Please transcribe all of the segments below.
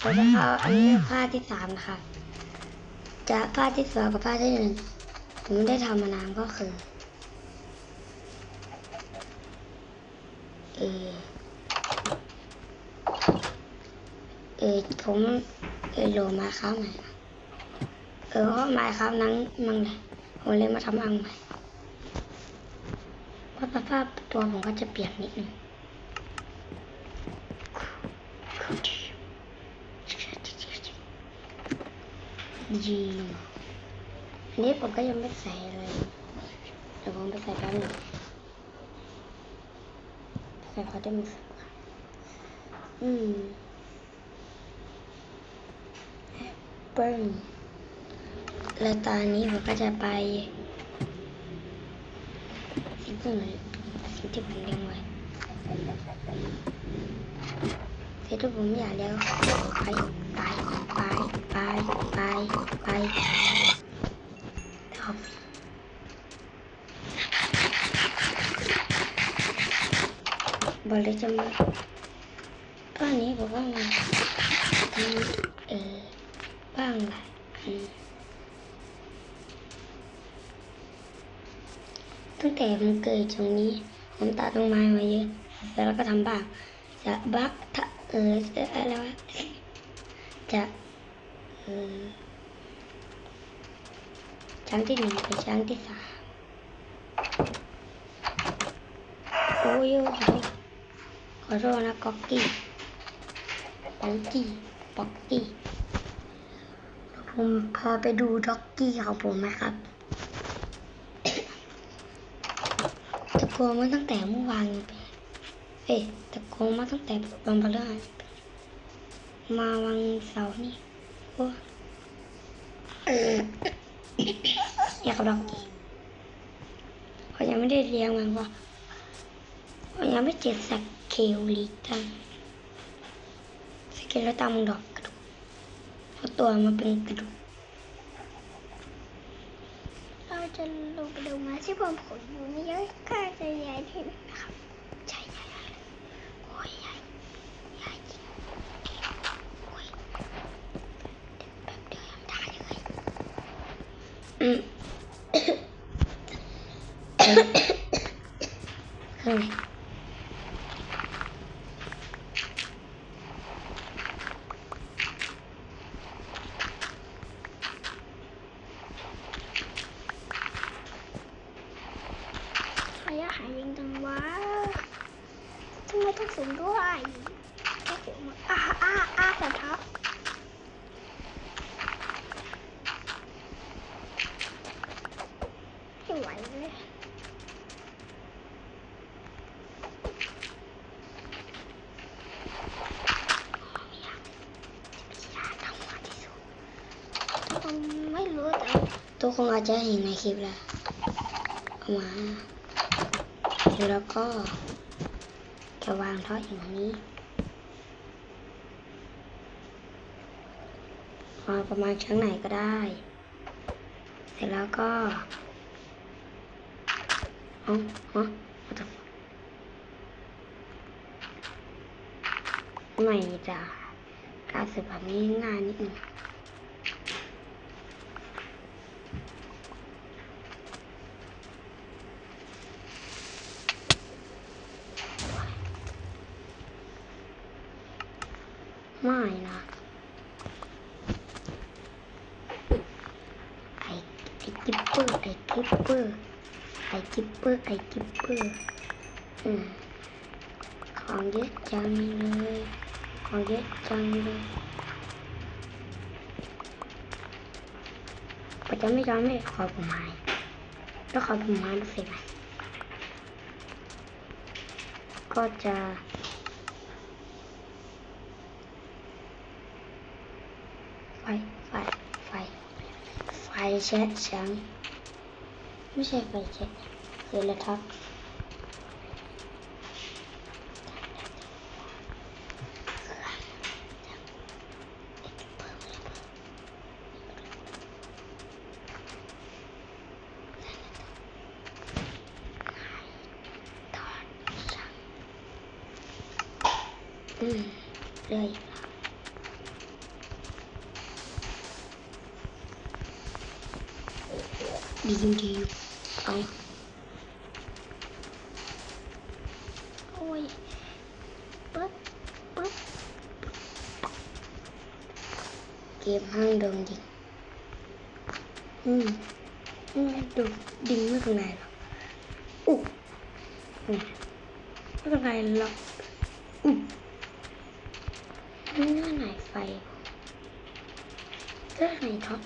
สวัสดีครับอันนี้ภาคที่สามนะครับจะภาคที่สองกับภาคที่หนึ่งผมได้ทำมานานก็คือเออเออผมเออโลมาครับใหม่เออเพรามาครับนั้นมั่งเลยผมเลยมาทำอังใหม่เพราะสภาพตัวผมก็จะเปลี่ยนนิดนึง ยีนอันนี้ผมก็ยังไม่ใส่เลยเดี๋ยวผมไปใส่แป๊บนึงใส่พอได้มันสุกอืมเปิ้ลแล้วตอนนี้ผมก็จะไปสิ่งที่ผมสิ่งที่ผมเลี้ยงไว้สิ่งที่ผมอยากเลี้ยงไปไปไปไปไป ไปครับอลเลยจะมาตอนนี้ผมว่ามันทำเออบ้างหลายอันตั้งแต่ผมเกิดตรงนี้ ผมตัดต้นไม้มาเยอะแล้วก็ทำบ้างจะบักถ้าเออจะอะไรวะจะเออ ชั้นที่หนึ่งไปชั้นที่สามโอ้ยขอโทษขอโทษนะก๊อกกี้ป๊อกกี้ป๊อกกี้ผมพาไปดูด็อกกี้ของผมนะครับตะโกนมาตั้งแต่เมื่อวานไงเอ๊ะตะโกนมาตั้งแต่วันพฤหัสมาวันเสาร์นี่โอ้ เอออยากกับด็อกกี้เขายังไม่ได้เลี้ยงมันว่าเขายังไม่เจ็ดสักเคลลิตันสเกลตันมันดอกกระดูกเพราะตัวมันเป็นกระดูกเราจะลงไปดูมาที่ผมขนอยู่นี่เยอะก็จะใหญ่ที่นี่นะครับใช่ใหญ่ใหญ่เลยโอ้ยใหญ่ใหญ่จริงโอ้ยแป๊บเดียวยังได้เลยอืม ข้างใน ระยะหายยิงจังวะทำไมต้องสูงด้วยแค่สูงมากอ้าอ้าอ้าแสบเท้าไม่ไหวเลยผมไม่รู้แต่ ทุก คนอาจจะเห็นในคลิปแล้วเอามาแล้วก็ จะวางท่ออย่างนี้วางประมาณชั้นไหนก็ได้ เสร็จแล้วก็อ๋ออ๋อ what the fuck ไม่จ้ะการสืบแบบนี้ง่ายนิดนึง ไม่นะไอไอกิปเปอร์ไอกิปเปอร์ไอกิปเปอร์ไอกิปเปอร์อืมของเยอะจังเลยของเยอะจังเลยประจำไม่จำไม่ขอผมหายแล้วขอผมหายรู้สึกไหมก็จะ ไฟ ไฟ ไฟ ไฟแช็ดฉันไม่ใช่ไฟแช็ดเซลทักเลย Bizimki yok. Al. Oy. Bak. Bak. Kiếm hang đường đi. Ừ. Ừ. Đường. Đinh mấy con này. Ủa. Ừ. Mấy con này lọc. Ừ. Mấy này phải. Cái này thật.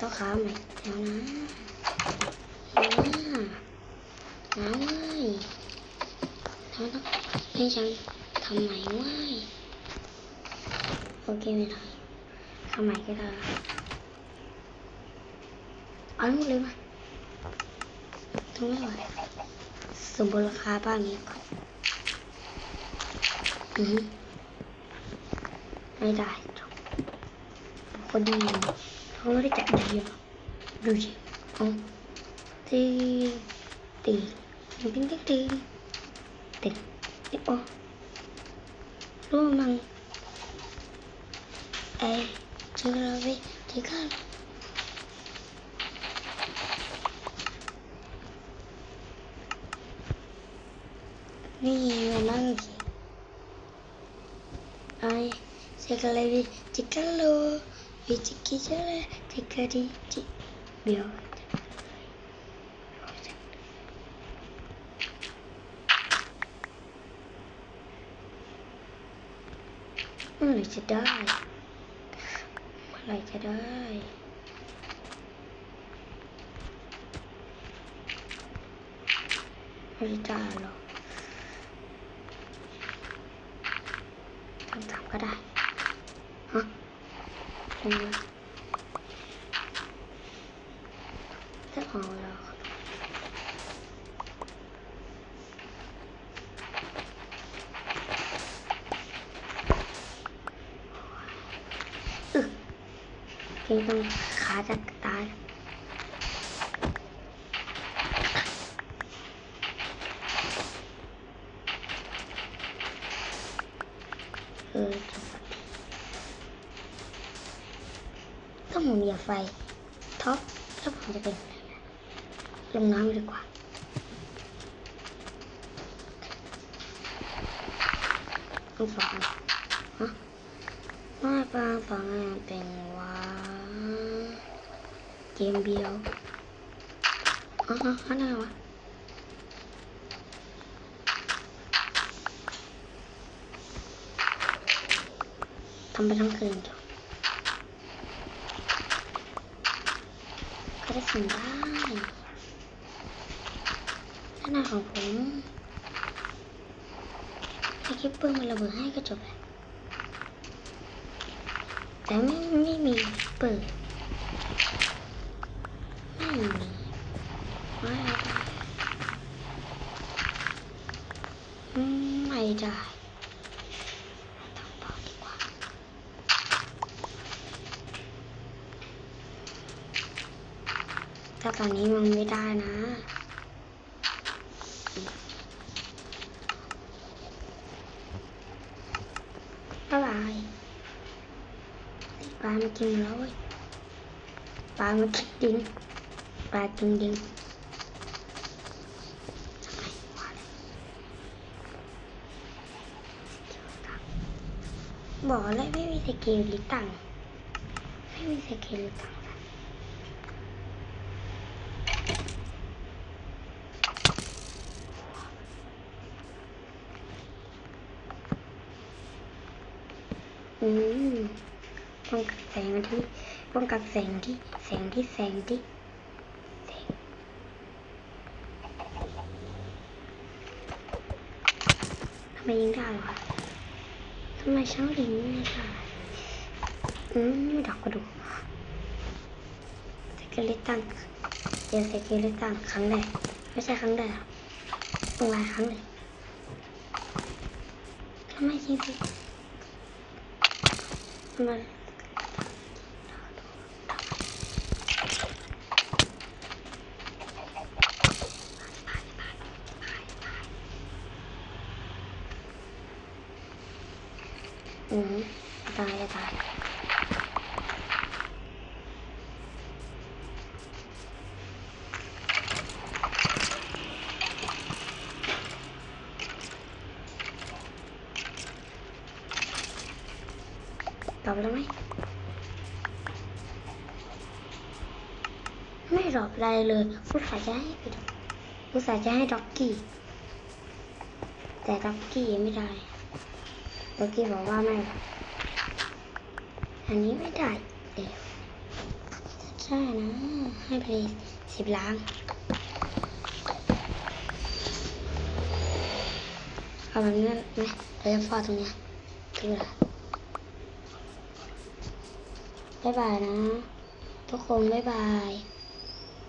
ต้องขาไหมเดี๋ยวนะเดี๋ยวนะน้ำเว้ยน้ำต้องให้ฉันทำใหม่เว้ยโอเคไม่ได้ทำใหม่ก็ได้เอาหมดเลยมาทำไม่ไหวสมบูรณ์ราคาบ้านนี้ก่อนอือหือไม่ได้จบคนดี thôi nó chạy được rồi được không. Thì thì mình tính cách đi thì ô đúng không anh ê chưa rồi vậy chỉ có Vì mà gì Ai Sẽ cái này đi Chỉ cái luôn Hiç güzel tekrar hiç bir เมื่อไรจะได้อะไรจะได้ ไม่ได้หรอกทำตก็ได้ 看见。太好了。给他们卡在打。嗯。 ต้องมุเหยียไฟท็อปถ้าผมจะเป็นลงน้ำดีกว่าลูกฝาฮะมาปังปางเป็นว่าเกมเบียวอ๋ออะไรวะทำไปทั้งคืนจ้ะ ก็ได้สิ่งได้นั่นน่ะของผมให้คิปเปอร์มันระเบิดให้ก็จบแล้วแต่ไม่ไม่มีเปิดไม่มีไม่ได้ไม่ได้ทำต่อดีกว่า ถ้าตอนนี้มันไม่ได้นะ บ๊ายบายปลามากินแล้วเว้ยปลามากินดินปลากินดินทำไมวะบอกเลยไม่มีสเกลหรือตังไม่มีสเกลหรือตัง อืมป้องกันแสงที่ป้องกันแสงที่แสงที่แสงที่ทำไมยิงได้วะทำไมช่างยิงไม่ได้อืมดอกกระดูกสเกเลตันเจอสเกเลตันครั้งแรกไม่ใช่ครั้งแรกตรงหลายครั้งเลยทำไมจริงทำไม 그만. 응, 나야, 나야. ดรอปแล้วไหมไม่ดรอปอะไรเลยผู้สาห์จะให้ไปดรอปผู้สาห์จะให้ด็อกกี้ แต่ด็อกกี้ไม่ได้ด็อกกี้บอกว่าไม่ อันนี้ไม่ได้เดี๋ยวใช่นะ ให้ไปสิบล้านเอาแบบนี้ไหมเราจะฟอดตรงนี้ยคืออะไร บ๊ายบายนะ ทุกคนบ๊ายบาย